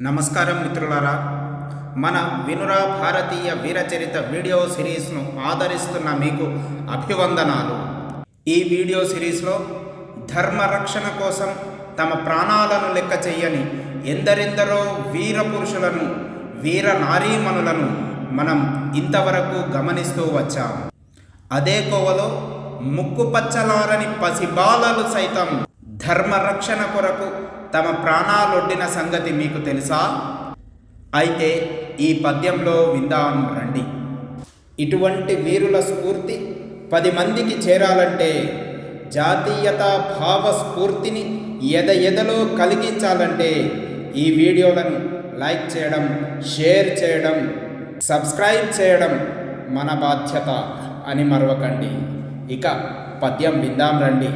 నమస్కారం మిత్రులారా. మన వినురా భారతీయ వీరచరిత వీడియో సిరీస్ను ఆదరిస్తున్న మీకు అభివందనాలు. ఈ వీడియో సిరీస్లో ధర్మ రక్షణ కోసం తమ ప్రాణాలను లెక్క చేయని ఎందరెందరో వీర పురుషులను వీర నారీమణులను మనం ఇంతవరకు గమనిస్తూ వచ్చాం. అదే కోవలో ముక్కుపచ్చలారని పసిబాలలు సైతం ధర్మ రక్షణ కొరకు తమ ప్రాణాలొడ్డిన సంగతి మీకు తెలుసా? అయితే ఈ పద్యంలో విందాం రండి. ఇటువంటి వీరుల స్ఫూర్తి పది మందికి చేరాలంటే జాతీయతా భావ స్ఫూర్తిని ఎద ఎదలో కలిగించాలంటే ఈ వీడియోలను లైక్ చేయడం షేర్ చేయడం సబ్స్క్రైబ్ చేయడం మన బాధ్యత అని మరవకండి. ఇక పద్యం విందాం రండి.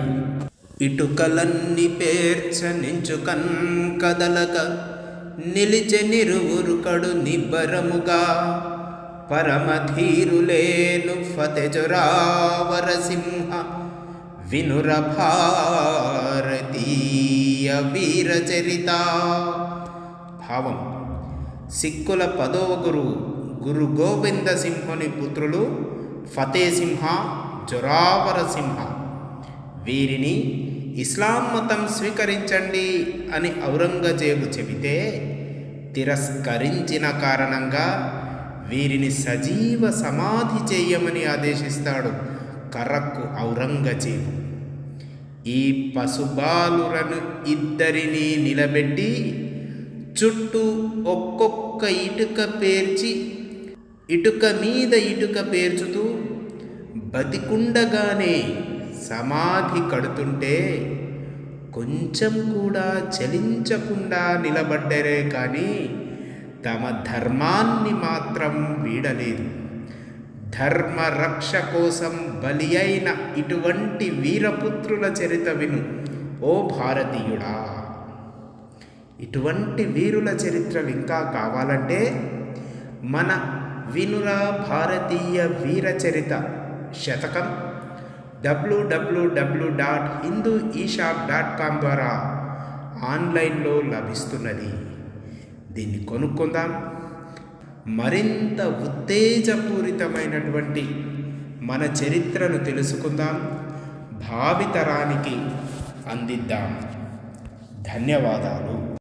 ఇటుకలన్నీ పేర్చ నించుకన్ కదలక నిలిచె నిరువురుకడు నిబ్బరముగా. పరమధీరులేను ఫతెజురావరసింహ. వినుర భారతీయ వీరచరిత. భావం. సిక్కుల పదవ గురువు గురు గోవింద సింహుని పుత్రులు ఫతేసింహ జొరావర సింహ వీరిని ఇస్లాం మతం స్వీకరించండి అని ఔరంగజేబు చెబితే తిరస్కరించిన కారణంగా వీరిని సజీవ సమాధి చేయమని ఆదేశిస్తాడు కరక్కు ఔరంగజేబు. ఈ పశుబాలులను ఇద్దరిని నిలబెట్టి చుట్టూ ఒక్కొక్క ఇటుక పేర్చి ఇటుక మీద ఇటుక పేర్చుతూ బతికుండగానే సమాధి కడుతుంటే కొంచెం కూడా చలించకుండా నిలబడ్డరే కానీ తమ ధర్మాన్ని మాత్రం వీడలేదు. ధర్మ రక్ష కోసం బలి అయిన ఇటువంటి వీరపుత్రుల చరిత విను ఓ భారతీయుడా! ఇటువంటి వీరుల చరిత్రలు ఇంకా కావాలంటే మన వినుల భారతీయ వీర చరిత శతకం WWW dot Hindu eshop dot com ద్వారా ఆన్లైన్లో లభిస్తున్నది. దీన్ని కొనుక్కుందాం. మరింత ఉత్తేజపూరితమైనటువంటి మన చరిత్రను తెలుసుకుందాం. భావితరానికి అందిద్దాం. ధన్యవాదాలు.